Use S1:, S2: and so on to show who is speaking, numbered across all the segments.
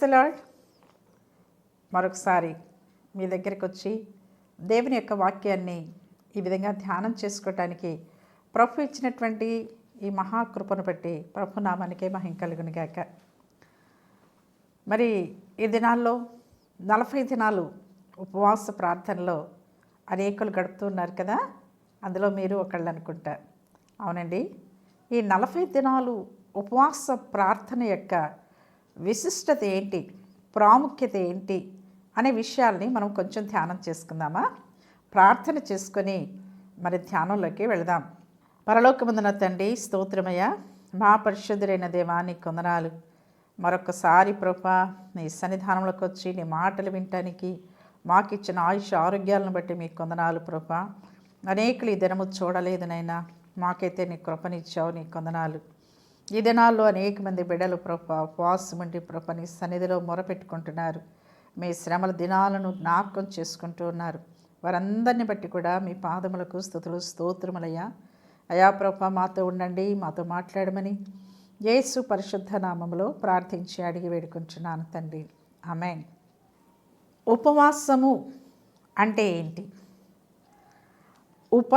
S1: Praise the Lord మరొకసారి మీ దగ్గరికి వచ్చి దేవుని యొక్క వాక్యాన్ని ఈ విధంగా ధ్యానం చేసుకోవటానికి ప్రభు ఇచ్చినటువంటి ఈ మహాకృపను బట్టి ప్రభు నామానికే మహిం కలుగును గాక. మరి ఈ దినాల్లో నలభై దినాలు ఉపవాస ప్రార్థనలో అనేకులు గడుపుతున్నారు కదా అందులో మీరు ఒకళ్ళు అనుకుంటా అవునండి ఈ నలభై దినాలు ఉపవాస ప్రార్థన యొక్క విశిష్టత ఏంటి? ప్రాముఖ్యత ఏంటి? అనే విషయాల్ని మనం కొంచెం ధ్యానం చేసుకుందామా? ప్రార్థన చేసుకొని మరి ధ్యానంలోకి వెళదాం. పరలోకముందున తండ్రి స్తోత్రమయ్య. మా పరిశుద్ధుడైన దేవాన్ని కొందనాలు. మరొకసారి ప్రభా నీ సన్నిధానంలోకి వచ్చి నీ మాటలు వినటానికి మాకు ఇచ్చిన ఆయుష్ ఆరోగ్యాలను బట్టి మీ కొందనాలు ప్రభా. అనేకులు ఈ దినము చూడలేదు నైనా మాకైతే నీ కృపనిచ్చావు నీ కొందనాలు. ఈ దినాల్లో అనేక మంది బిడ్డలు ప్రభ ఉపవాసం ఉండి ప్రభ నీ సన్నిధిలో మొరపెట్టుకుంటున్నారు. మీ శ్రమల దినాలను జ్ఞాపకం చేసుకుంటూ ఉన్నారు. వారందరిని బట్టి కూడా మీ పాదములకు స్థుతులు స్తోత్రములయ్యా. అయా ప్రభ మాతో ఉండండి మాతో మాట్లాడమని యేసు పరిశుద్ధ నామములో ప్రార్థించి అడిగి వేడుకుంటున్నాను తండ్రి. ఆమె ఉపవాసము అంటే ఏంటి? ఉప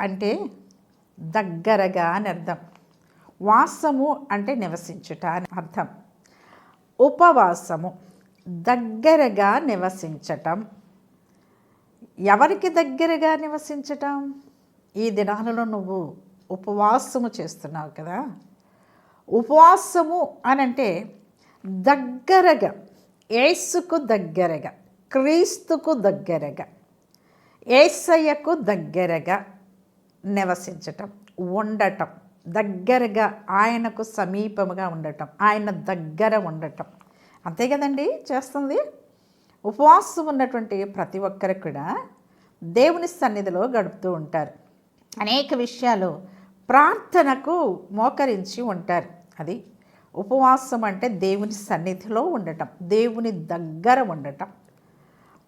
S1: అంటే దగ్గరగా అని అర్థం. వాసము అంటే నివసించుట అని అర్థం. ఉపవాసము దగ్గరగా నివసించటం. ఎవరికి దగ్గరగా నివసించటం? ఈ దినాలలో నువ్వు ఉపవాసము చేస్తున్నావు కదా. ఉపవాసము అని అంటే దగ్గరగా ఏసుకు దగ్గరగా క్రీస్తుకు దగ్గరగా ఏసయ్యకు దగ్గరగా నివసించటం ఉండటం. దగ్గరగా ఆయనకు సమీపముగా ఉండటం ఆయన దగ్గర ఉండటం. అంతే కదండి చేస్తుంది? ఉపవాసం ఉన్నటువంటి ప్రతి ఒక్కరికి కూడా దేవుని సన్నిధిలో గడుపుతూ ఉంటారు. అనేక విషయాలు ప్రార్థనకు మోకరించి ఉంటారు. అది ఉపవాసం అంటే దేవుని సన్నిధిలో ఉండటం దేవుని దగ్గర ఉండటం.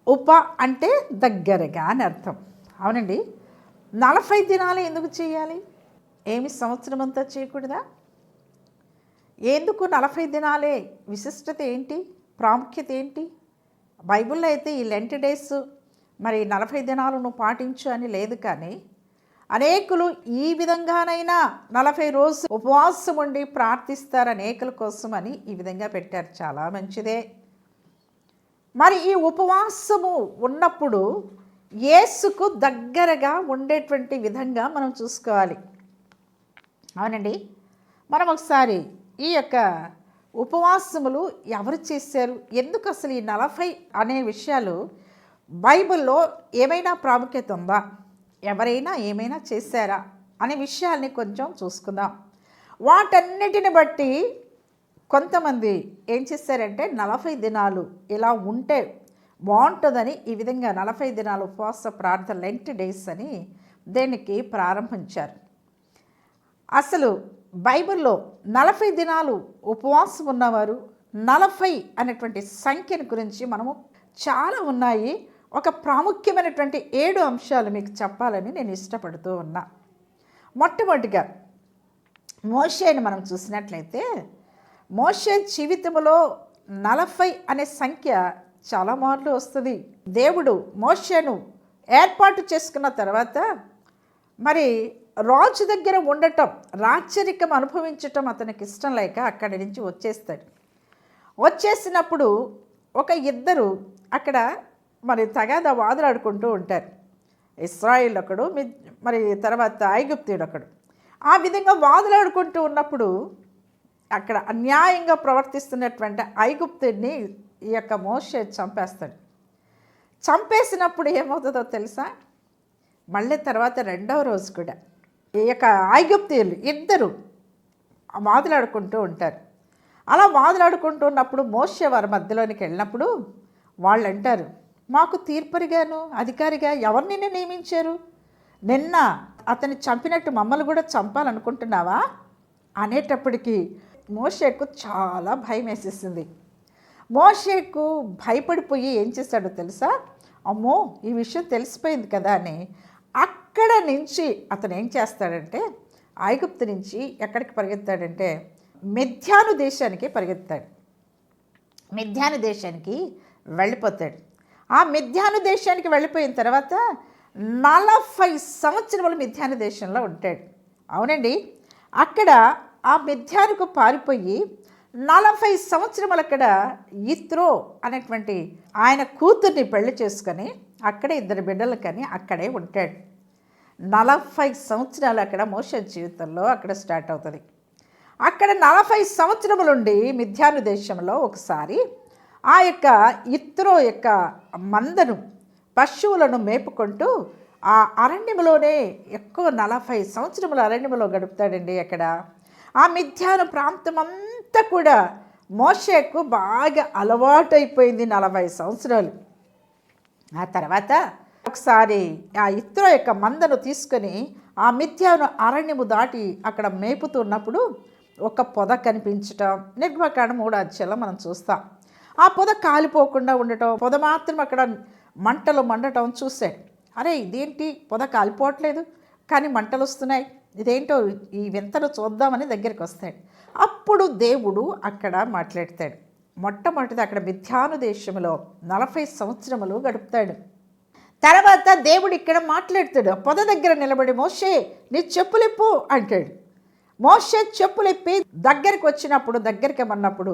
S1: ఉప అంటే దగ్గరగా అని అర్థం. అవునండి. నలభై దినాలు ఎందుకు చేయాలి? ఏమి సంవత్సరం అంతా చేయకూడదా? ఎందుకు నలభై దినాలే? విశిష్టత ఏంటి? ప్రాముఖ్యత ఏంటి? బైబిల్లో అయితే ఈ లెంట్ డేస్ మరి నలభై దినాలు నువ్వు పాటించు అని లేదు కానీ అనేకులు ఈ విధంగానైనా నలభై రోజు ఉపవాసం ఉండి ప్రార్థిస్తారు అనేకుల కోసం అని ఈ విధంగా పెట్టారు. చాలా మంచిదే. మరి ఈ ఉపవాసము ఉన్నప్పుడు యేసుకు దగ్గరగా ఉండేటువంటి విధంగా మనం చూసుకోవాలి. అవునండి. మనం ఒకసారి ఈ యొక్క ఉపవాసములు ఎవరు చేశారు? ఎందుకు అసలు ఈ నలభై అనే విషయాలు బైబిల్లో ఏమైనా ప్రాముఖ్యత ఉందా? ఎవరైనా ఏమైనా చేశారా? అనే విషయాల్ని కొంచెం చూసుకుందాం. వాటన్నిటిని బట్టి కొంతమంది ఏం చేశారంటే నలభై దినాలు ఇలా ఉంటే బాగుంటుందని ఈ విధంగా నలభై దినాలు ఉపవాస ప్రార్థన లెంట్ డేస్ అని దేనికి ప్రారంభించారు. అసలు బైబిల్లో నలభై దినాలు ఉపవాసం ఉన్నవారు నలభై అనేటువంటి సంఖ్యను గురించి మనము చాలా ఉన్నాయి. ఒక ప్రాముఖ్యమైనటువంటి ఏడు అంశాలు మీకు చెప్పాలని నేను ఇష్టపడుతూ ఉన్నా. మొట్టమొదటిగా మోషేని మనం చూసినట్లయితే మోషే జీవితంలో నలభై అనే సంఖ్య చాలా మార్లు వస్తుంది. దేవుడు మోషేను ఏర్పాటు చేసుకున్న తర్వాత మరి రాజు దగ్గర ఉండటం రాచరికం అనుభవించటం అతనికి ఇష్టం లేక అక్కడి నుంచి వచ్చేస్తాడు. వచ్చేసినప్పుడు ఒక ఇద్దరు అక్కడ మరి తగాద వాదులాడుకుంటూ ఉంటారు. ఇస్రాయిల్ ఒకడు మరి తర్వాత ఐగుప్తుడు ఒకడు. ఆ విధంగా వాదులాడుకుంటూ ఉన్నప్పుడు అక్కడ అన్యాయంగా ప్రవర్తిస్తున్నటువంటి ఐగుప్తుడిని ఈ యొక్క మోషే చంపేస్తాడు. చంపేసినప్పుడు ఏమవుతుందో తెలుసా? మళ్ళీ తర్వాత రెండవ రోజు కూడా ఈ యొక్క ఐగుప్తీయులు ఇద్దరు వాదులాడుకుంటూ ఉంటారు. అలా వాదులాడుకుంటూ ఉన్నప్పుడు మోసే వారి మధ్యలోనికి వెళ్ళినప్పుడు వాళ్ళు అంటారు మాకు తీర్పరిగాను అధికారిగా ఎవరిని నియమించారు? నిన్న అతన్ని చంపినట్టు మమ్మల్ని కూడా చంపాలనుకుంటున్నావా? అనేటప్పటికీ మోషేకు చాలా భయం వేసేసింది. మోషేకు భయపడిపోయి ఏం చేశాడో తెలుసా? అమ్మో ఈ విషయం తెలిసిపోయింది కదా అని అక్కడ నుంచి అతను ఏం చేస్తాడంటే ఐగుప్తు నుంచి ఎక్కడికి పరిగెత్తాడంటే మెధ్యాను దేశానికి పరిగెత్తాడు. మిథ్యాను దేశానికి వెళ్ళిపోతాడు. ఆ మిథ్యాను దేశానికి వెళ్ళిపోయిన తర్వాత నలభై సంవత్సరములు మిథ్యాను దేశంలో ఉంటాడు. అవునండి అక్కడ ఆ మిథ్యానుకు పారిపోయి నలభై సంవత్సరములు అక్కడ ఇత్రో అనేటువంటి ఆయన కూతుర్ని పెళ్ళి చేసుకొని అక్కడే ఇద్దరు బిడ్డలు కానీ అక్కడే ఉంటాడు. నలభై సంవత్సరాలు అక్కడ మోషన్ జీవితంలో అక్కడ స్టార్ట్ అవుతుంది. అక్కడ నలభై సంవత్సరములుండి మిథ్యాను దేశంలో ఒకసారి ఆ యొక్క ఇత్రో యొక్క మందను పశువులను మేపుకుంటూ ఆ అరణ్యములోనే ఎక్కువ నలభై సంవత్సరముల అరణ్యములో గడుపుతాడండి అక్కడ. ఆ మిథ్యాను ప్రాంతం అంతా కూడా మోషకు బాగా అలవాటైపోయింది నలభై సంవత్సరాలు. ఆ తర్వాత ఒకసారి ఆ ఇత్రో యొక్క మందను తీసుకొని ఆ మిథ్యాను అరణ్యము దాటి అక్కడ మేపుతున్నప్పుడు ఒక పొద కనిపించటం. నిర్మకాండ మూడు అధ్యాయంలో మనం చూస్తాం. ఆ పొద కాలిపోకుండా ఉండటం పొద మాత్రం అక్కడ మంటలు మండటం చూశాడు అరే ఇదేంటి? పొద కాలిపోవట్లేదు. కానీ మంటలు వస్తున్నాయి. ఇదేంటో ఈ వింతను చూద్దామని దగ్గరికి వస్తాడు. అప్పుడు దేవుడు అక్కడ మాట్లాడతాడు. మొట్టమొదటిది అక్కడ మిథ్యాను దేశంలో నలభై సంవత్సరములు గడుపుతాడు. తర్వాత దేవుడు ఇక్కడ మాట్లాడుతాడు. పొద దగ్గర నిలబడి మోషే నీ చెప్పులిప్పు అంటాడు. మోషే చెప్పులిప్పి దగ్గరికి వచ్చినప్పుడు దగ్గరికి అన్నప్పుడు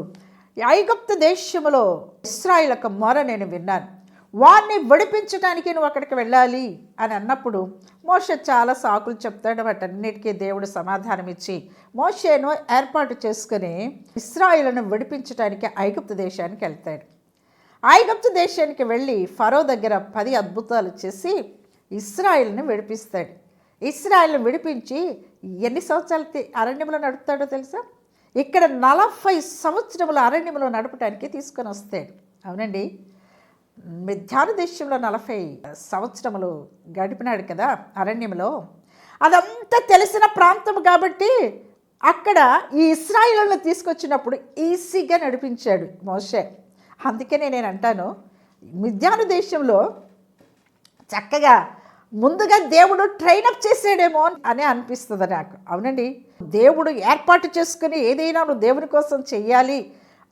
S1: ఐగుప్తు దేశంలో ఇస్రాయిల్ యొక్క మొర నేను విన్నాను. వారిని విడిపించడానికి నువ్వు అక్కడికి వెళ్ళాలి అని అన్నప్పుడు మోష చాలా సాకులు చెప్తాడు. వాటన్నిటికీ దేవుడు సమాధానం ఇచ్చి మోషేను ఏర్పాటు చేసుకుని ఇస్రాయిలను విడిపించడానికి ఐగుప్తు దేశానికి వెళ్తాడు. ఐగుప్తు దేశానికి వెళ్ళి ఫరో దగ్గర పది అద్భుతాలు చేసి ఇస్రాయిల్ని విడిపిస్తాడు. ఇస్రాయిల్ని విడిపించి ఎన్ని సంవత్సరాలు అరణ్యంలో నడుపుతాడో తెలుసా? ఇక్కడ నలభై సంవత్సరముల అరణ్యంలో నడపడానికి తీసుకొని వస్తాడు. అవునండి. మిథ్యాన దేశంలో నలభై సంవత్సరములు గడిపినాడు కదా అరణ్యంలో. అదంతా తెలిసిన ప్రాంతం కాబట్టి అక్కడ ఈ ఇస్రాయిలను తీసుకొచ్చినప్పుడు ఈజీగా నడిపించాడు మోషే. అందుకనే నేను అంటాను మిథ్యాను దేశంలో చక్కగా ముందుగా దేవుడు ట్రైనప్ చేసాడేమో అని అనిపిస్తుంది నాకు. అవునండి? దేవుడు ఏర్పాటు చేసుకుని ఏదైనా నువ్వు దేవుని కోసం చెయ్యాలి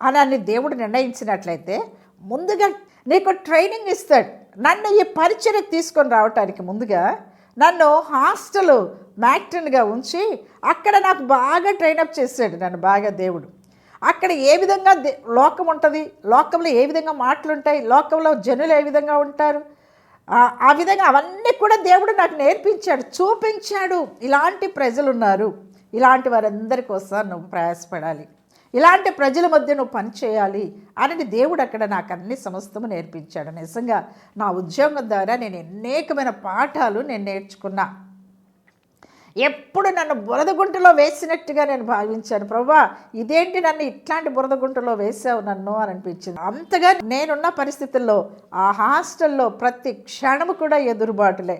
S1: అని అని దేవుడు నిర్ణయించినట్లయితే ముందుగా నీకు ట్రైనింగ్ ఇస్తాడు. నన్ను ఈ పరిచయం తీసుకొని రావటానికి ముందుగా నన్ను హాస్టల్ మ్యాట్రన్గా ఉంచి అక్కడ నాకు బాగా ట్రైనప్ చేశాడు నన్ను బాగా దేవుడు. అక్కడ ఏ విధంగా దే- లోకం ఉంటుంది? లోకంలో ఏ విధంగా మాటలు ఉంటాయి లోకంలో జనులు ఏ విధంగా ఉంటారు? ఆ- విధంగా అవన్నీ కూడా దేవుడు నాకు నేర్పించాడు చూపించాడు. ఇలాంటి ప్రజలు ఉన్నారు ఇలాంటి వారందరి కోసం నువ్వు ప్రయాసపడాలి. ఇలాంటి ప్రజల మధ్య నువ్వు పని చేయాలి అని దేవుడు అక్కడ నాకు అన్ని సమస్తము నేర్పించాడు. నిజంగా నా ఉద్యోగం ద్వారా నేను అనేకమైన పాఠాలు నేను నేర్చుకున్నా. ఎప్పుడు నన్ను బురద గుంటలో వేసినట్టుగా నేను భావించాను. ప్రభా ఇదేంటి నన్ను ఇట్లాంటి బురద గుంటలో వేసావు నన్ను అని అనిపించింది. అంతగా నేనున్న పరిస్థితుల్లో ఆ హాస్టల్లో ప్రతి క్షణము కూడా ఎదురుబాటులే.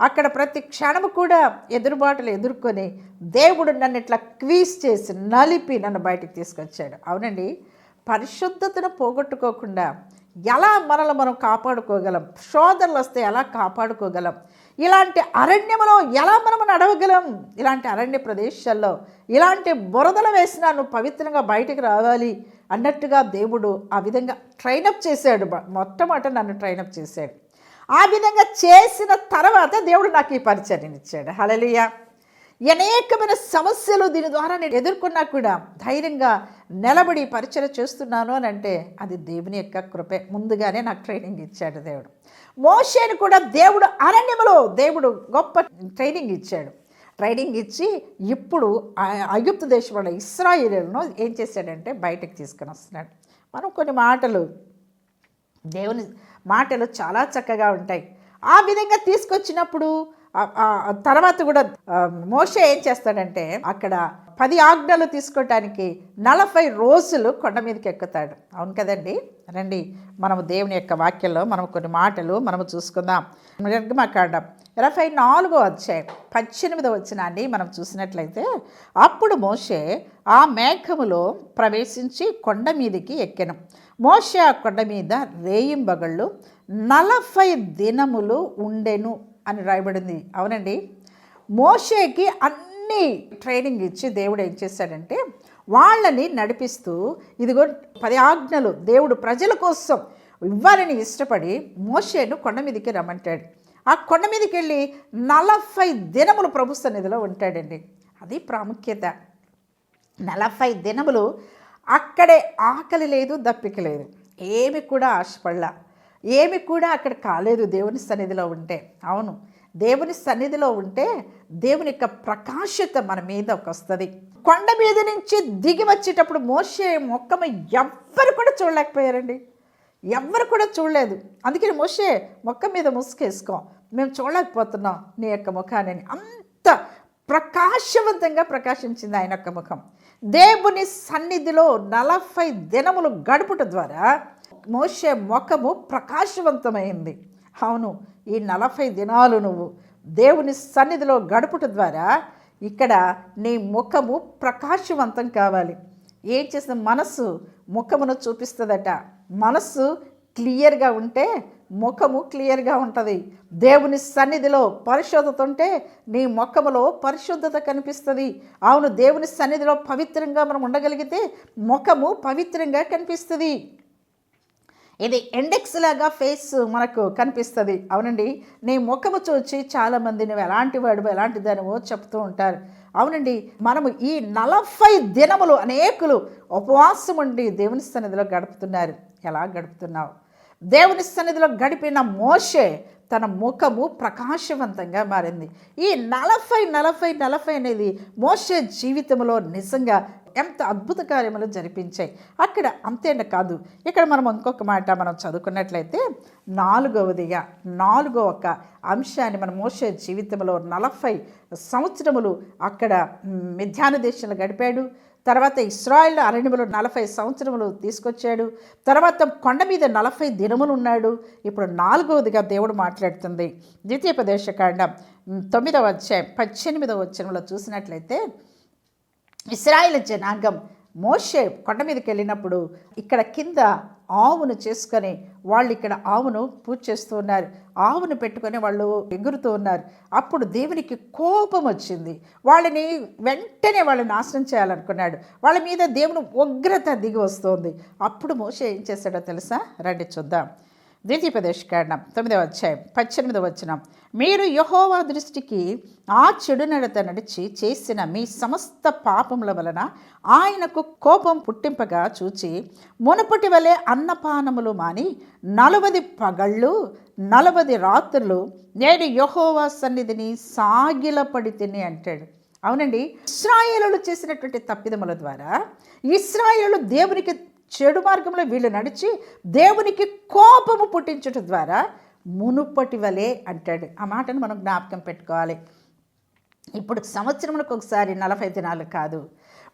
S1: అక్కడ ప్రతి క్షణము కూడా ఎదురుబాటులు ఎదుర్కొని దేవుడు నన్ను ఇట్లా క్వీజ్ చేసి నలిపి నన్ను బయటికి తీసుకొచ్చాడు. అవునండి పరిశుద్ధతను పోగొట్టుకోకుండా ఎలా మనల్ని మనం కాపాడుకోగలం? శోధనలు వస్తే ఎలా కాపాడుకోగలం? ఇలాంటి అరణ్యములో ఎలా మనం నడవగలం? ఇలాంటి అరణ్య ప్రదేశాల్లో ఇలాంటి బురదలు వేసినా నువ్వు పవిత్రంగా బయటికి రావాలి అన్నట్టుగా దేవుడు ఆ విధంగా ట్రైనప్ చేశాడు. మొట్టమొదట నన్ను ట్రైనప్ చేశాడు. ఆ విధంగా చేసిన తర్వాత దేవుడు నాకు ఈ పరిచర్యను ఇచ్చాడు హలలియా అనేకమైన సమస్యలు దీని ద్వారా నేను ఎదుర్కొన్నా కూడా ధైర్యంగా నిలబడి పరిచయం చేస్తున్నాను అని అంటే అది దేవుని యొక్క కృపే. ముందుగానే నాకు ట్రైనింగ్ ఇచ్చాడు దేవుడు. మోషేను కూడా దేవుడు అరణ్యములో దేవుడు గొప్ప ట్రైనింగ్ ఇచ్చాడు. ట్రైనింగ్ ఇచ్చి ఇప్పుడు ఆ- దేశం వాళ్ళ ఇస్రాయిలను ఏం చేశాడంటే బయటకు తీసుకొని వస్తున్నాడు. మనం కొన్ని మాటలు దేవుని మాటలు చాలా చక్కగా ఉంటాయి. ఆ విధంగా తీసుకొచ్చినప్పుడు తర్వాత కూడా మోషే ఏం చేస్తాడంటే అక్కడ పది ఆజ్ఞలు తీసుకోవటానికి నలభై రోజులు కొండ మీదకి ఎక్కుతాడు. అవును కదండి? రండి మనము దేవుని యొక్క వాక్యంలో మనం కొన్ని మాటలు మనము చూసుకుందాం. నిర్గమకాండం ఇరవై నాలుగో అధ్యాయం పద్దెనిమిదో వచ్చినాన్ని మనం చూసినట్లయితే అప్పుడు మోషే ఆ మేఘములో ప్రవేశించి కొండ మీదకి ఎక్కెను. మోషే ఆ కొండ మీద రేయింబగళ్ళు నలభై దినములు ఉండెను. అని రాయబడింది. అవునండి. మోషేకి అన్ని ట్రైనింగ్ ఇచ్చి దేవుడు ఏం చేశాడంటే వాళ్ళని నడిపిస్తూ ఇదిగో పది ఆజ్ఞలు దేవుడు ప్రజల కోసం ఇవ్వాలని ఇష్టపడి మోషేను కొండ మీదకి రమ్మంటాడు. ఆ కొండ మీదకి వెళ్ళి నలభై దినములు ప్రభు సన్నిధిలో ఉంటాడండి. అది ప్రాముఖ్యత. నలభై దినములు అక్కడే ఆకలి లేదు దప్పిక లేదు. ఏమి కూడా ఆశపడలా. ఏమి కూడా అక్కడ కాలేదు దేవుని సన్నిధిలో ఉంటే. అవును దేవుని సన్నిధిలో ఉంటే దేవుని యొక్క ప్రకాశత మన మీదకి వస్తుంది. కొండ మీద నుంచి దిగి వచ్చేటప్పుడు మోసే మొక్కమ ఎవ్వరు కూడా చూడలేకపోయారండి. ఎవ్వరు కూడా చూడలేదు. అందుకని మోసే మొక్క మీద ముసుకేసుకో మేము చూడలేకపోతున్నాం నీ యొక్క ముఖాన్ని అంత ప్రకాశవంతంగా ప్రకాశించింది ఆయన యొక్క ముఖం. దేవుని సన్నిధిలో నలభై దినములు గడుపుట ద్వారా మోసే ముఖము ప్రకాశవంతమైంది. అవును ఈ నలభై దినాలు నువ్వు దేవుని సన్నిధిలో గడుపుట ద్వారా ఇక్కడ నీ ముఖము ప్రకాశవంతం కావాలి. ఏం చేసిన మనస్సు ముఖమును చూపిస్తుందట. మనస్సు క్లియర్గా ఉంటే ముఖము క్లియర్గా ఉంటుంది. దేవుని సన్నిధిలో పరిశుద్ధత ఉంటే నీ ముఖములో పరిశుద్ధత కనిపిస్తుంది. అవును దేవుని సన్నిధిలో పవిత్రంగా మనం ఉండగలిగితే ముఖము పవిత్రంగా కనిపిస్తుంది. ఇది ఇండెక్స్ లాగా ఫేస్ మనకు కనిపిస్తుంది. అవునండి? నీ ముఖము చూచి చాలామంది నువ్వు ఎలాంటి వాడు ఎలాంటి దానివో చెప్తూ ఉంటారు. అవునండి? మనము ఈ నలభై దినములు అనేకులు ఉపవాసం ఉండి దేవుని సన్నిధిలో గడుపుతున్నారు. ఎలా గడుపుతున్నావు? దేవుని సన్నిధిలో గడిపిన మోషే తన ముఖము ప్రకాశవంతంగా మారింది. ఈ నలభై నలభై నలభై అనేది మోషే జీవితంలో నిజంగా ఎంత అద్భుత కార్యములు జరిపించాయి. అక్కడ అంతేనా కాదు ఇక్కడ మనం ఇంకొక మాట మనం చదువుకున్నట్లయితే నాలుగవదిగా నాలుగో ఒక అంశాన్ని మన మోసే జీవితంలో నలభై సంవత్సరములు అక్కడ మిథ్యాన దేశంలో గడిపాడు. తర్వాత ఇస్రాయిల్ అరణ్యములు నలభై సంవత్సరములు తీసుకొచ్చాడు. తర్వాత కొండ మీద నలభై దినములు ఉన్నాడు. ఇప్పుడు నాలుగవదిగా దేవుడు మాట్లాడుతుంది. ద్వితీయోపదేశకాండం తొమ్మిదవ అధ్యాయం పద్దెనిమిదవ వచ్చరంలో చూసినట్లయితే ఇస్రాయిల్ జనాంగం మోషే కొండ మీదకి వెళ్ళినప్పుడు ఇక్కడ కింద ఆవును చేసుకొని వాళ్ళు ఇక్కడ ఆవును పూజ చేస్తూ ఉన్నారు. ఆవును పెట్టుకొని వాళ్ళు ఎగురుతూ ఉన్నారు. అప్పుడు దేవునికి కోపం వచ్చింది. వాళ్ళని వెంటనే వాళ్ళని నాశనం చేయాలనుకున్నాడు. వాళ్ళ మీద దేవుని ఉగ్రత దిగి వస్తుంది. అప్పుడు మోషే ఏం చేశాడో తెలుసా? రండి చూద్దాం. ద్వితీయోపదేశకాండం తొమ్మిదవ అధ్యాయం పద్దెనిమిదవ వచనం. మీరు యహోవా దృష్టికి ఆ చెడు నడత నడిచి చేసిన మీ సమస్త పాపముల వలన ఆయనకు కోపం పుట్టింపగా చూచి మునుపటి వలె అన్నపానములు మాని నలవది పగళ్ళు నలవది రాత్రులు నేను యహోవా సన్నిధిని సాగిలపడి తిని అంటాడు. అవునండి ఇస్రాయేలు చేసినటువంటి తప్పిదముల ద్వారా ఇస్రాయేలు దేవునికి చెడు మార్గంలో వీళ్ళు నడిచి దేవునికి కోపము పుట్టించడం ద్వారా మునుపటి వలే అంటాడు. ఆ మాటను మనం జ్ఞాపకం పెట్టుకోవాలి. ఇప్పుడు సంవత్సరములకు ఒకసారి నలభై దినాలు కాదు.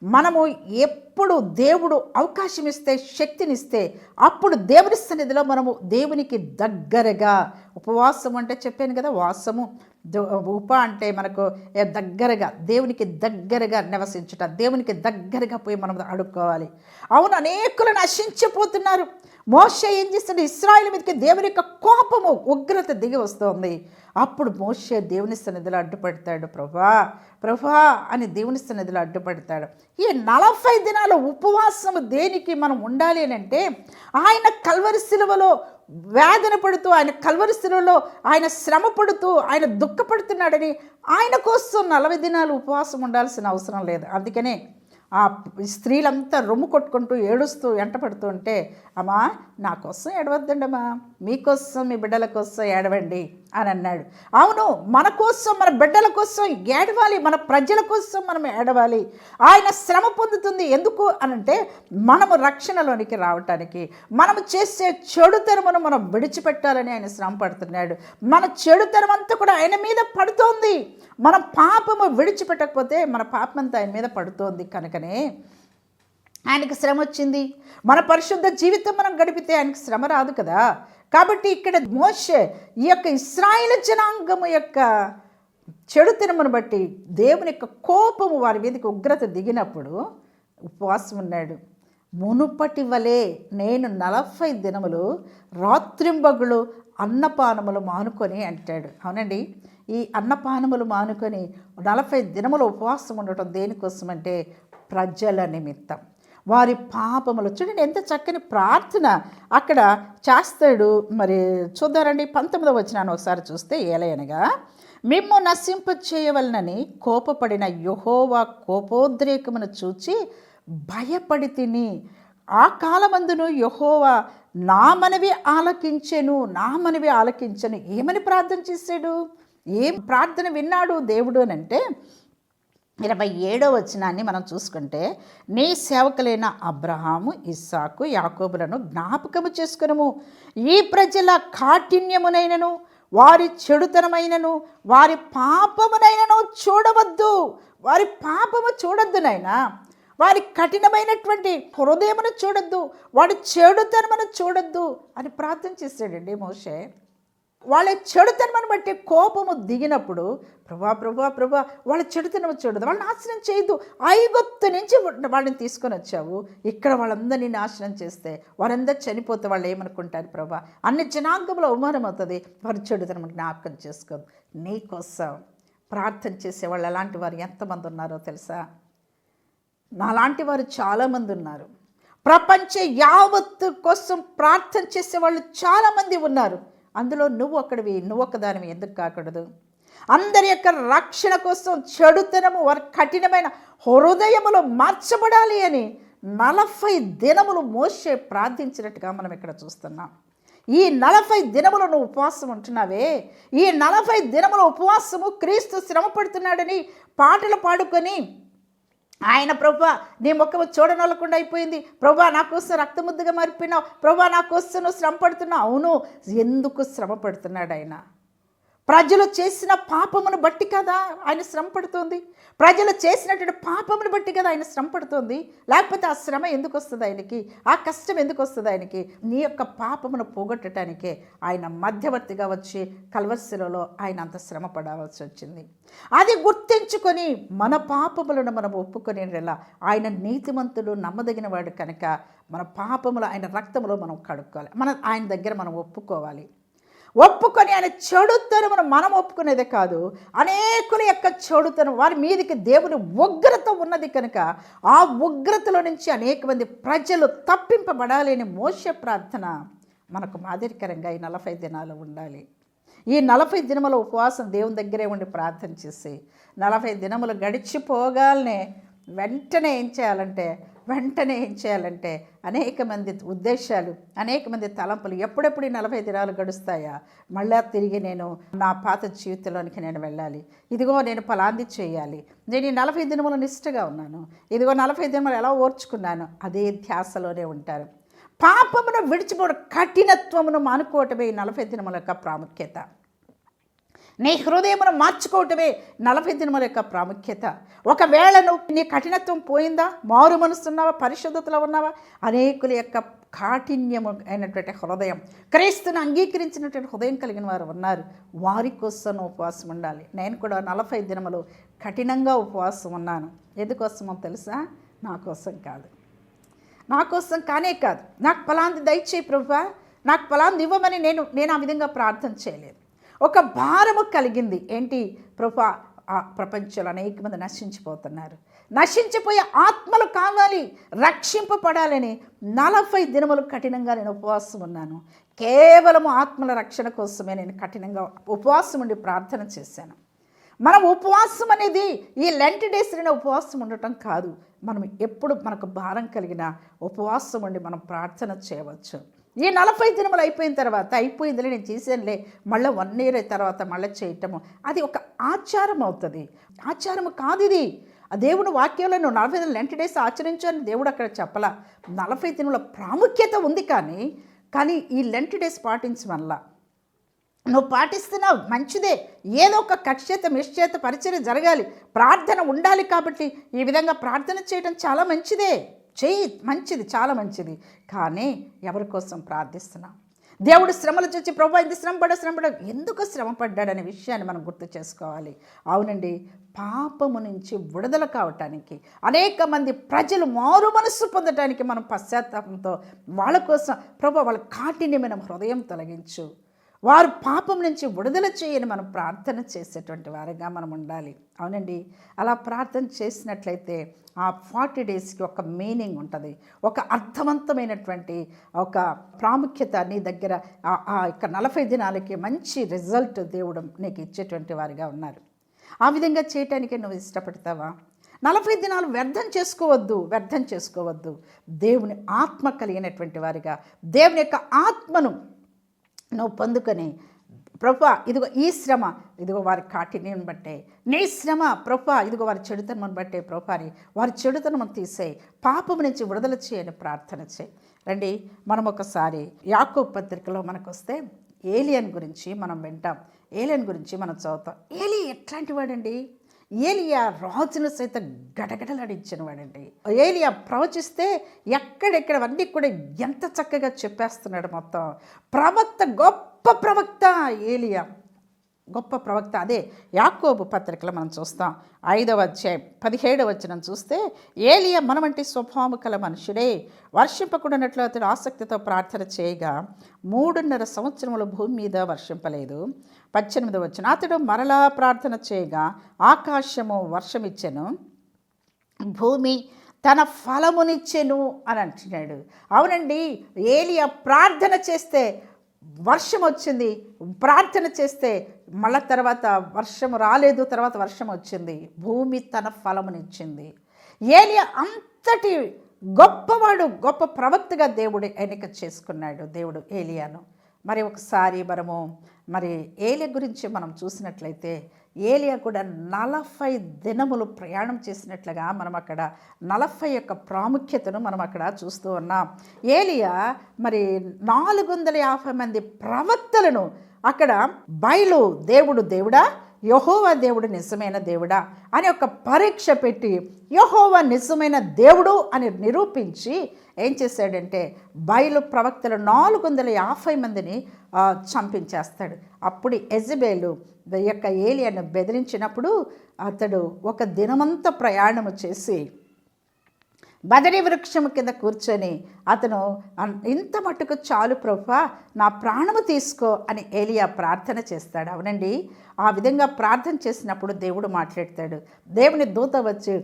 S1: మనము ఎప్పుడు దేవుడు అవకాశం ఇస్తే శక్తినిస్తే అప్పుడు దేవుని సన్నిధిలో మనము దేవునికి దగ్గరగా ఉపవాసం అంటే చెప్పాను కదా వాసము. ఉప అంటే మనకు దగ్గరగా దేవునికి దగ్గరగా నివసించుట దేవునికి దగ్గరగా పోయి మనం అడుక్కోవాలి అవును అనేకులు నశించిపోతున్నారు. మోష ఏం చేస్తాడు? ఇస్రాయిల్ మీదకి దేవుని యొక్క కోపము ఉగ్రత దిగి వస్తుంది. అప్పుడు మోష దేవుని సన్నిధిలో అడ్డుపడతాడు. ప్రభా ప్రభా అని దేవుని సన్నిధిలో అడ్డుపడతాడు. ఈ నలభై దినాల ఉపవాసము దేనికి మనం ఉండాలి అని అంటే ఆయన కల్వరి శిలువలో వేదన పడుతూ ఆయన కల్వరి ఆయన శ్రమ పడుతూ ఆయన దుఃఖపడుతున్నాడని ఆయన కోసం నలభై దినాలు ఉపవాసం ఉండాల్సిన అవసరం లేదు. అందుకనే ఆ స్త్రీలంతా రొమ్ము కొట్టుకుంటూ ఏడుస్తూ ఎంటపడుతూ ఉంటే అమ్మా నా కోసం ఏడవద్దండి అమ్మా మీకోసం మీ బిడ్డల కోసం ఏడవండి అని అన్నాడు. అవును మన కోసం మన బిడ్డల కోసం ఏడవాలి మన ప్రజల కోసం మనం ఏడవాలి. ఆయన శ్రమ పొందుతుంది ఎందుకు అనంటే మనము రక్షణలోనికి రావటానికి మనము చేసే చెడుతనమును మనం విడిచిపెట్టాలని ఆయన శ్రమ పడుతున్నాడు. మన చెడుతనం అంతా కూడా ఆయన మీద పడుతోంది. మన పాపము విడిచిపెట్టకపోతే మన పాపం అంతా ఆయన మీద పడుతోంది కనుకనే ఆయనకు శ్రమ వచ్చింది. మన పరిశుద్ధ జీవితం మనం గడిపితే ఆయనకు శ్రమ రాదు కదా. కాబట్టి ఇక్కడ మోషే ఈ యొక్క ఇస్రాయిల జనాంగము యొక్క చెడుతనమును బట్టి దేవుని యొక్క కోపము వారి మీదకి ఉగ్రత దిగినప్పుడు ఉపవాసం ఉన్నాడు. మునుపటి వలె నేను నలభై దినములు రాత్రింబగులు అన్నపానములు మానుకొని అంటాడు. అవునండి. ఈ అన్నపానములు మానుకొని నలభై దినములు ఉపవాసం ఉండటం దేనికోసం అంటే ప్రజల నిమిత్తం. వారి పాపములు. చూడండి ఎంత చక్కని ప్రార్థన అక్కడ చేస్తాడు. మరి చూద్దారండి పంతొమ్మిదో వచ్చినాను ఒకసారి చూస్తే ఏలయనగా మిమ్ము నశింప చేయవలనని కోపపడిన యహోవా కోపోద్రేకమును చూచి భయపడి తిని ఆ కాలమందును యహోవా నా మనవి ఆలకించెను నా మనవి ఆలకించను. ఏమని ప్రార్థన చేశాడు? ఏం ప్రార్థన విన్నాడు దేవుడు అని అంటే ఇరవై ఏడో వచనాన్ని మనం చూసుకుంటే నీ సేవకులైన అబ్రహాము ఇస్సాకు యాకోబులను జ్ఞాపకము చేసుకునము. ఈ ప్రజల కాఠిన్యమునైనను వారి చెడుతనమైనను వారి పాపమునైనను చూడవద్దు. వారి పాపము చూడొద్దు నాయనా. వారి కఠినమైనటువంటి హృదయమును చూడొద్దు. వాడి చెడుతనమును చూడొద్దు అని ప్రార్థన చేశాడండి మోషే. వాళ్ళ చెడుతనమని బట్టి కోపము దిగినప్పుడు ప్రభా ప్రభా ప్రభా వాళ్ళ చెడుతనం చూడదు వాళ్ళని నాశనం చేయదు ఐగుప్తు నుంచి వాళ్ళని తీసుకొని వచ్చావు. ఇక్కడ వాళ్ళందరినీ నాశనం చేస్తే వారందరూ చనిపోతే వాళ్ళు ఏమనుకుంటారు ప్రభా? అన్ని జనాంగంలో అవమానం అవుతుంది. వారి చెడుతనం జ్ఞాపకం చేసుకోదు నీకోసం ప్రార్థన చేసే వాళ్ళు ఎలాంటి వారు ఎంతమంది ఉన్నారో తెలుసా? నాలాంటి వారు చాలామంది ఉన్నారు. ప్రపంచ యావత్తు కోసం ప్రార్థన చేసే వాళ్ళు చాలామంది ఉన్నారు. అందులో నువ్వు ఒక్కడివి నువ్వు ఒక్కదానివి ఎందుకు కాకూడదు? అందరి యొక్క రక్షణ కోసం చెడుతనము వారి కఠినమైన హృదయములో మార్చబడాలి అని నలభై దినములు మోసే ప్రార్థించినట్టుగా మనం ఇక్కడ చూస్తున్నాం. ఈ నలభై దినములు నువ్వు ఉపవాసం ఉంటున్నావే? ఈ నలభై దినముల ఉపవాసము క్రీస్తు శ్రమ పడుతున్నాడని పాటలు పాడుకొని ఆయన ప్రభా నీ ముఖము చూడనొల్లకుండా అయిపోయింది. ప్రభా నా కోసం రక్తముద్దుగా మారిపోయినావు ప్రభా నా కోసం నువ్వు శ్రమ పడుతున్నావు అవును ఎందుకు శ్రమ పడుతున్నాడు ఆయన? ప్రజలు చేసిన పాపమును బట్టి కదా ఆయన శ్రమ పడుతుంది. ప్రజలు చేసినటువంటి పాపమును బట్టి కదా ఆయన శ్రమ పడుతుంది. లేకపోతే ఆ శ్రమ ఎందుకు వస్తుంది ఆయనకి? ఆ కష్టం ఎందుకు వస్తుంది ఆయనకి? నీ యొక్క పాపమును పోగొట్టడానికే ఆయన మధ్యవర్తిగా వచ్చి కల్వశిలలో ఆయన అంత శ్రమ పడవలసి వచ్చింది. అది గుర్తించుకొని మన పాపములను మనం ఒప్పుకునేలా ఆయన నీతిమంతుడు నమ్మదగిన వాడు కనుక మన పాపములు ఆయన రక్తములో మనం కడుక్కోవాలి. మన ఆయన దగ్గర మనం ఒప్పుకోవాలి. ఒప్పుకొని ఆయన చెడుతనమును మనం ఒప్పుకునేదే కాదు. అనేకుల యొక్క చెడుతనం వారి మీదకి దేవుని ఉగ్రత ఉన్నది కనుక ఆ ఉగ్రతలో నుంచి అనేక మంది ప్రజలు తప్పింపబడాలని అని మోస ప్రార్థన మనకు మాదిరికరంగా ఈ నలభై దినాలు ఉండాలి. ఈ నలభై దినముల ఉపవాసం దేవుని దగ్గరే ఉండి ప్రార్థన చేసి నలభై దినములు గడిచిపోగాలనే వెంటనే ఏం చేయాలంటే వెంటనే ఏం చేయాలంటే అనేక మంది ఉద్దేశాలు అనేక మంది తలంపులు ఎప్పుడెప్పుడు ఈ నలభై దినాలు గడుస్తాయా? మళ్ళా తిరిగి నేను నా పాత జీవితంలోనికి నేను వెళ్ళాలి. ఇదిగో నేను ఫలాంది చేయాలి. నేను ఈ నలభై దినములు నిష్ఠగా ఉన్నాను. ఇదిగో నలభై దినములు ఎలా ఓర్చుకున్నాను? అదే ధ్యాసలోనే ఉంటారు. పాపమును విడిచిపోవడం కఠినత్వమును మానుకోవటమే ఈ నలభై దినముల యొక్క ప్రాముఖ్యత. నీ హృదయమును మార్చుకోవటమే నలభై దినముల యొక్క ప్రాముఖ్యత. ఒకవేళ నువ్వు నీ కఠినత్వం పోయిందా? మారు మనసున్నావా? పరిశుద్ధతలో ఉన్నావా? అనేకుల యొక్క కాఠిన్యము అయినటువంటి హృదయం క్రీస్తుని అంగీకరించినటువంటి హృదయం కలిగిన వారు ఉన్నారు. వారి కోసం ఉపవాసం ఉండాలి. నేను కూడా నలభై దినములు కఠినంగా ఉపవాసం ఉన్నాను. ఎందుకోసమో తెలుసా? నా కోసం కాదు. నా కోసం కానే కాదు. నాకు ఫలాంది దయచేయి ప్రభా నాకు ఫలాంది ఇవ్వమని నేను నేను ఆ విధంగా ప్రార్థన చేయలేదు. ఒక భారము కలిగింది. ఏంటి? ప్రభా ఆ ప్రపంచంలో అనేక మంది నశించిపోతున్నారు. నశించిపోయే ఆత్మలు కావాలి. రక్షింపబడాలని నలభై దినములు కఠినంగా నేను ఉపవాసం ఉన్నాను. కేవలం ఆత్మల రక్షణ కోసమే నేను కఠినంగా ఉపవాసం ఉండి ప్రార్థన చేశాను. మనం ఉపవాసం అనేది ఈ లెంట్ డేస్లోనే ఉపవాసం ఉండటం కాదు. మనం ఎప్పుడు మనకు భారం కలిగిన ఉపవాసం ఉండి మనం ప్రార్థన చేయవచ్చు. ఈ నలభై దినములు అయిపోయిన తర్వాత అయిపోయిందిలే నేను చేశానులే. మళ్ళీ వన్ ఇయర్ తర్వాత మళ్ళీ చేయటము. అది ఒక ఆచారం అవుతుంది. ఆచారము కాదు ఇది. ఆ దేవుని వాక్యంలో నువ్వు నలభై దినాలు లెంట్ డేస్ ఆచరించాను దేవుడు అక్కడ చెప్పలా. నలభై దినముల ప్రాముఖ్యత ఉంది కానీ కానీ ఈ లెంట్ డేస్ పాటించడం వల్ల. నువ్వు పాటిస్తున్నావు మంచిదే. ఏదో ఒక కక్షేత నిశ్చేత పరిచయం జరగాలి. ప్రార్థన ఉండాలి కాబట్టి ఈ విధంగా ప్రార్థన చేయడం చాలా మంచిదే. చేయి మంచిది చాలా మంచిది. కానీ ఎవరి కోసం ప్రార్థిస్తున్నాం? దేవుడు శ్రమలు చూసి ప్రభు ఇది శ్రమ శ్రమపడ శ్రమ ఎందుకు శ్రమ పడ్డాడనే విషయాన్ని మనం గుర్తు చేసుకోవాలి. అవునండి పాపము నుంచి విడుదల కావటానికి అనేక మంది ప్రజలు మారు మనస్సు పొందటానికి మనం పశ్చాత్తాపంతో వాళ్ళ కోసం ప్రభు వాళ్ళ కాఠిన్యమైన హృదయం తొలగించు. వారు పాపం నుంచి విడుదల చేయని మనం ప్రార్థన చేసేటువంటి వారిగా మనం ఉండాలి. అవునండి. అలా ప్రార్థన చేసినట్లయితే ఆ ఫార్టీ డేస్కి ఒక మీనింగ్ ఉంటుంది. ఒక అర్థవంతమైనటువంటి ఒక ప్రాముఖ్యత నీ దగ్గర ఆ- ఆ యొక్క నలభై దినాలకి మంచి రిజల్ట్ దేవుడు నీకు ఇచ్చేటువంటి వారిగా ఉన్నారు. ఆ విధంగా చేయటానికి నువ్వు ఇష్టపడతావా? నలభై దినాలు వ్యర్థం చేసుకోవద్దు వ్యర్థం చేసుకోవద్దు. దేవుని ఆత్మ కలిగినటువంటి వారిగా దేవుని యొక్క ఆత్మను నువ్వు పొందుకొని ప్రభా ఇదిగో ఈ శ్రమ ఇదిగో వారి కాఠిన్యం బట్టే. నీ శ్రమ ప్రభా ఇదిగో వారి చెడుతనమును బట్టే ప్రభాని వారి చెడుతనం తీసే పాపం నుంచి విడుదల చేయని ప్రార్థన చేయి. రండి మనం ఒకసారి యాకో పత్రికలో మనకు వస్తే ఏలియన్ గురించి మనం వింటాం. ఏలియన్ గురించి మనం చదువుతాం. ఏలి ఎట్లాంటి వాడండి? ఏలియా రాజును సైతం గడగడలాడించిన వాడండి ఏలియా ప్రవచిస్తే ఎక్కడెక్కడవన్నీ కూడా ఎంత చక్కగా చెప్పేస్తున్నాడు మొత్తం. ప్రవక్త గొప్ప ప్రవక్త ఏలియా. గొప్ప ప్రవక్త అదే యాకోబు పత్రికలో మనం చూస్తాం. ఐదవ అధ్యాయం పదిహేడవ వచ్చిన చూస్తే ఏలియా మనమంటి స్వభావం కల మనుషుడే వర్షింపకుండానట్లు అతడు ఆసక్తితో ప్రార్థన చేయగా మూడున్నర సంవత్సరముల భూమి మీద వర్షింపలేదు. పద్దెనిమిది వచ్చిన అతడు మరలా ప్రార్థన చేయగా ఆకాశము వర్షమిచ్చెను భూమి తన ఫలమునిచ్చెను అని అంటున్నాడు. అవునండి ఏలియా ప్రార్థన చేస్తే వర్షం వచ్చింది ప్రార్థన చేస్తే మళ్ళా తర్వాత వర్షం రాలేదు తర్వాత వర్షం వచ్చింది భూమి తన ఫలమునిచ్చింది. ఏలియా అంతటి గొప్పవాడు గొప్ప ప్రవక్తగా దేవుడు ఎన్నిక చేసుకున్నాడు దేవుడు ఏలియాను. మరి ఒకసారి మనము మరి ఏలియా గురించి మనం చూసినట్లయితే ఏలియా కూడా నలభై దినములు ప్రయాణం చేసినట్లుగా మనం అక్కడ నలభై యొక్క ప్రాముఖ్యతను మనం అక్కడ చూస్తూ ఉన్నాం. ఏలియా మరి నాలుగు వందల యాభై మంది ప్రవక్తలను అక్కడ బయలు దేవుడు దేవుడా యహోవా దేవుడు నిజమైన దేవుడా అని ఒక పరీక్ష పెట్టి యహోవా నిజమైన దేవుడు అని నిరూపించి ఏం చేశాడంటే బయలు ప్రవక్తలు నాలుగు వందల యాభై మందిని చంపించేస్తాడు. అప్పుడు ఎజబేలు యొక్క ఏలియను బెదిరించినప్పుడు అతడు ఒక దినమంతా ప్రయాణము చేసి బదరి వృక్షము కింద కూర్చొని అతను ఇంత మట్టుకు చాలు ప్రభా నా ప్రాణము తీసుకో అని ఏలియా ప్రార్థన చేస్తాడు. అవునండి. ఆ విధంగా ప్రార్థన చేసినప్పుడు దేవుడు మాట్లాడతాడు. దేవుని దూత వచ్చి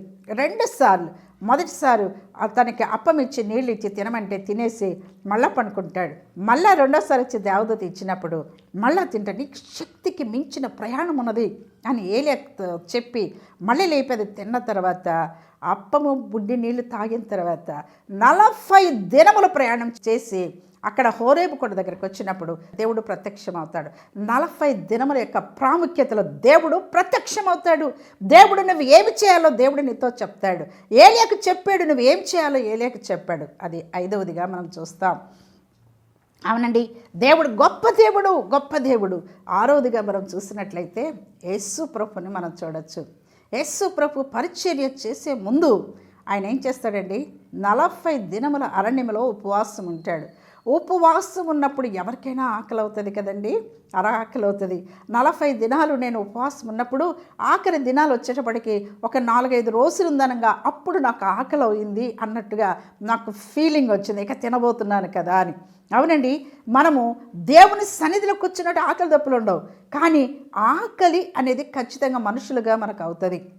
S1: రెండుసార్లు మొదటిసారి అతనికి అప్పం ఇచ్చి నీళ్ళు ఇచ్చి తినమంటే తినేసి మళ్ళా పనుకుంటాడు మళ్ళా రెండోసారి వచ్చి దేవదూత ఇచ్చినప్పుడు మళ్ళా తింటాడు. నీకు శక్తికి మించిన ప్రయాణం ఉన్నది అని ఏలియా చెప్పి మళ్ళీ లేపేది తిన్న తర్వాత అప్పము బుడ్డి నీళ్ళు తాగిన తర్వాత నలభై దినములు ప్రయాణం చేసి అక్కడ హోరేబు కొండ దగ్గరికి వచ్చినప్పుడు దేవుడు ప్రత్యక్షమవుతాడు. నలభై దినముల యొక్క ప్రాముఖ్యతలో దేవుడు ప్రత్యక్షమవుతాడు. దేవుడు నువ్వు ఏమి చేయాలో దేవుడు నీతో చెప్తాడు. ఏలియాకు చెప్పాడు నువ్వు ఏం చేయాలో ఏలియాకు చెప్పాడు. అది ఐదవదిగా మనం చూస్తాం. అవునండి దేవుడు గొప్ప దేవుడు గొప్ప దేవుడు. ఆరోదిగా మనం చూసినట్లయితే యేసు ప్రభుని మనం చూడొచ్చు. యేసు ప్రభు పరిచర్య చేసే ముందు ఆయన ఏం చేస్తాడండి? నలభై దినముల అరణ్యములో ఉపవాసం ఉంటాడు. ఉపవాసం ఉన్నప్పుడు ఎవరికైనా ఆకలి అవుతుంది కదండి? అర ఆకలి అవుతుంది. నలభై దినాలు నేను ఉపవాసం ఉన్నప్పుడు ఆఖరి దినాలు వచ్చేటప్పటికి ఒక నాలుగైదు రోజులు ఉందనగా అప్పుడు నాకు ఆకలి అయింది అన్నట్టుగా నాకు ఫీలింగ్ వచ్చింది. ఇక తినబోతున్నాను కదా అని. అవునండి మనము దేవుని సన్నిధిలో కూర్చున్నట్టు ఆకలి దప్పులు ఉండవు. కానీ ఆకలి అనేది ఖచ్చితంగా మనుషులుగా మనకు అవుతుంది.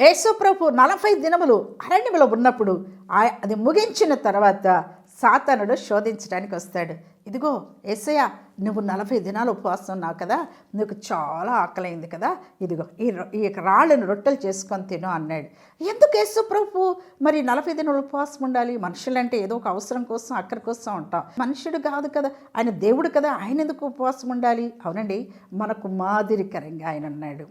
S1: యేసుప్రభు నలభై దినములు అరణ్యములో ఉన్నప్పుడు ఆ- అది ముగించిన తర్వాత సాతానుడు శోధించడానికి వస్తాడు. ఇదిగో ఏసయ్య నువ్వు నలభై దినాలు ఉపవాసం ఉన్నావు కదా నీకు చాలా ఆకలైంది కదా ఇదిగో ఈ ఈ యొక్క రాళ్ళను రొట్టెలు చేసుకొని తిను అన్నాడు. ఎందుకు యేసు ప్రభు? మరి నలభై దినాలు ఉపవాసం ఉండాలి? మనుషులంటే ఏదో ఒక అవసరం కోసం అక్కడి కోసం ఉంటాం. మనుషుడు కాదు కదా ఆయన దేవుడు కదా ఆయన ఎందుకు ఉపవాసం ఉండాలి? అవునండి మనకు మాదిరికరంగా ఆయన ఉన్నాడు.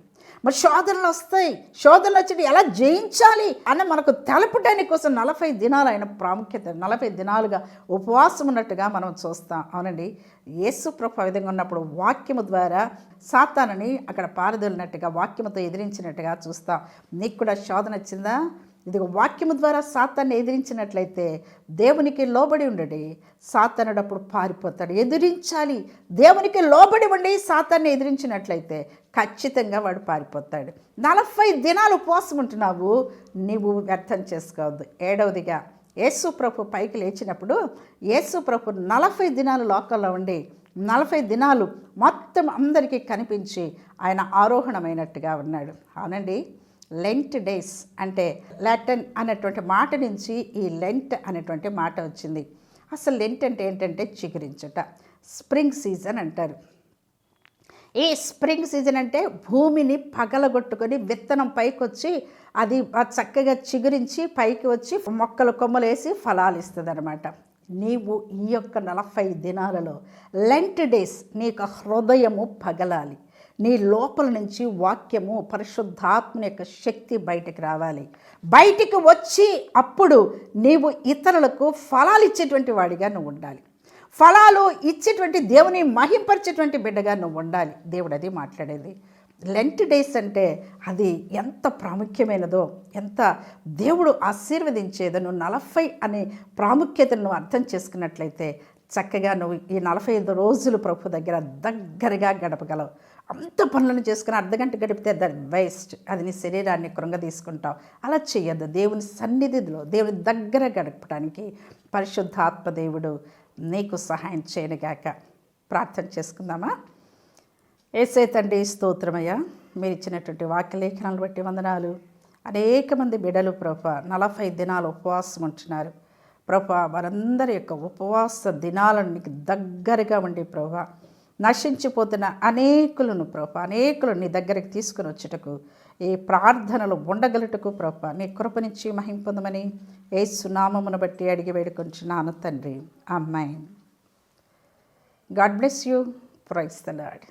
S1: మరి శోధనలు వస్తాయి. శోధనలు వచ్చి ఎలా జయించాలి అని మనకు తెలపడానికి కోసం నలభై దినాలు ఆయన ప్రాముఖ్యత నలభై దినాలుగా ఉపవాసం ఉన్నట్టుగా మనం చూస్తాం. అవునండి? యేసు విధంగా ఉన్నప్పుడు వాక్యము ద్వారా సాతానని అక్కడ పారదోలినట్టుగా వాక్యముతో ఎదిరించినట్టుగా చూస్తాం. నీకు కూడా శోధన వచ్చిందా? ఇది వాక్యము ద్వారా సాతాన్ని ఎదిరించినట్లయితే దేవునికి లోబడి ఉండడి. సాతానుడు అప్పుడు పారిపోతాడు. ఎదిరించాలి. దేవునికి లోబడి ఉండి సాతాన్ని ఎదిరించినట్లయితే ఖచ్చితంగా వాడు పారిపోతాడు. నలభై దినాలు ఉపవాసం ఉంటున్నావు నీవు వ్యర్థం చేసుకోవద్దు. ఏడవదిగా యేసు ప్రభు పైకి లేచినప్పుడు యేసు ప్రభు నలభై దినాలు లోకల్లో ఉండి నలభై దినాలు మొత్తం అందరికీ కనిపించి ఆయన ఆరోహణమైనట్టుగా ఉన్నాడు. అవునండి లెంట్ డేస్ అంటే లాటన్ అనేటువంటి మాట నుంచి ఈ లెంట్ అనేటువంటి మాట వచ్చింది. అసలు లెంట్ అంటే ఏంటంటే చిగురించుట స్ప్రింగ్ సీజన్ అంటారు. ఈ స్ప్రింగ్ సీజన్ అంటే భూమిని పగలగొట్టుకొని విత్తనం పైకి వచ్చి అది చక్కగా చిగురించి పైకి వచ్చి మొక్కలు కొమ్మలు వేసి ఫలాలు ఇస్తుంది అనమాట నీవు ఈ యొక్క నలభై దినాలలో లెంట్ డేస్ నీకు హృదయము పగలాలి. నీ లోపల నుంచి వాక్యము పరిశుద్ధాత్మ యొక్క శక్తి బయటికి రావాలి. బయటికి వచ్చి అప్పుడు నీవు ఇతరులకు ఫలాలు ఇచ్చేటువంటి వాడిగా నువ్వు ఉండాలి. ఫలాలు ఇచ్చేటువంటి దేవుని మహింపరిచేటువంటి బిడ్డగా నువ్వు ఉండాలి. దేవుడు అది మాట్లాడేది. లెంట్ డేస్ అంటే అది ఎంత ప్రాముఖ్యమైనదో ఎంత దేవుడు ఆశీర్వదించేదో నువ్వు నలభై అనే ప్రాముఖ్యతను నువ్వు అర్థం చేసుకున్నట్లయితే చక్కగా నువ్వు ఈ నలభై ఐదు రోజులు ప్రభు దగ్గర దగ్గరగా గడపగలవు. అంత పనులను చేసుకుని అర్ధగంట గడిపితే దాని వేస్ట్. అది నీ శరీరాన్ని కృంగ తీసుకుంటావు అలా చేయొద్దు దేవుని సన్నిధిలో దేవుని దగ్గర గడపడానికి పరిశుద్ధాత్మ దేవుడు నీకు సహాయం చేయనుగాక ప్రార్థన చేసుకుందామా? ఏసే తండ్రి స్తోత్రమయ్యా. మీరు ఇచ్చినటువంటి వాక్యలేఖనాలు బట్టి వందనాలు. అనేక మంది బిడలు ప్రభ నలభై దినాలు ఉపవాసం ఉంటున్నారు. ప్రభ వారందరి యొక్క ఉపవాస దినాలను నీకు దగ్గరగా ఉండి ప్రభా నశించిపోతున్న అనేకులను ప్రభ అనేకులు నీ దగ్గరికి తీసుకుని వచ్చుటకు ఈ ప్రార్థనలు ఉండగలుటకు ప్రభ నీ కృపనిచ్చి మహింపొందమని ఏ సునామమును బట్టి అడిగి వేడుకొంచున్నాను తండ్రి. అమ్మాయి god bless you. Praise the lord